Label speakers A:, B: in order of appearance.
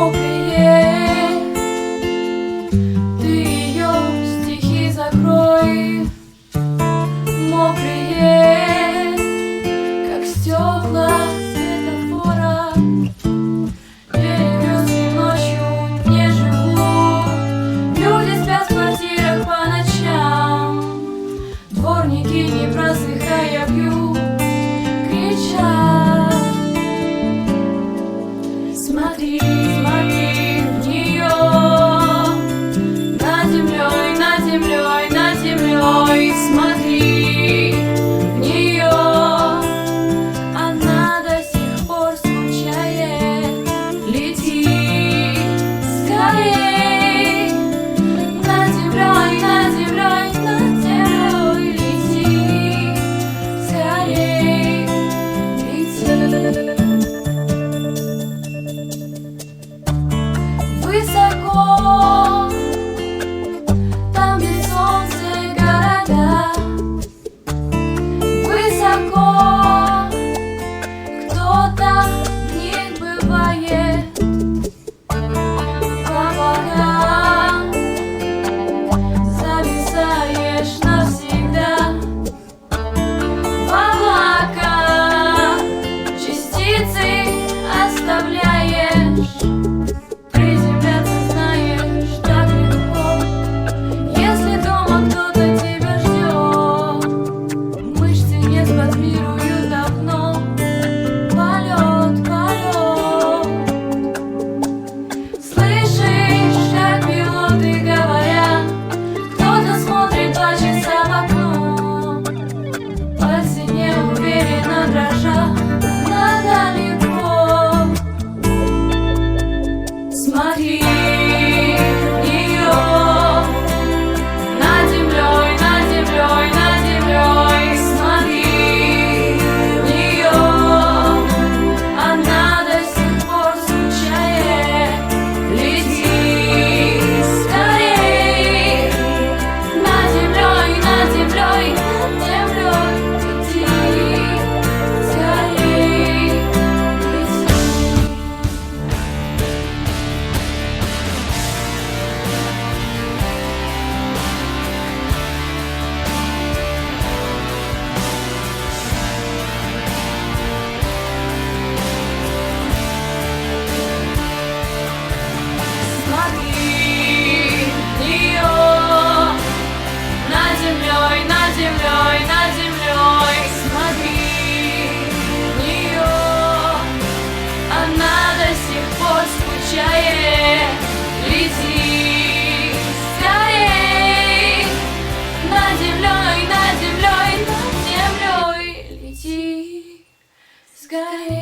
A: покриет, ты ее стихи закрой, мокрые, как стекла светофора. Я и ночью не живу, люди спят в квартирах по ночам, дворники не просыхая пьют. Matisse, Matisse. We. dia. землей, над землей Смотри нее Она до сих пор скучает Лети скорей. Над землей, над землей, над землей Лети скорей.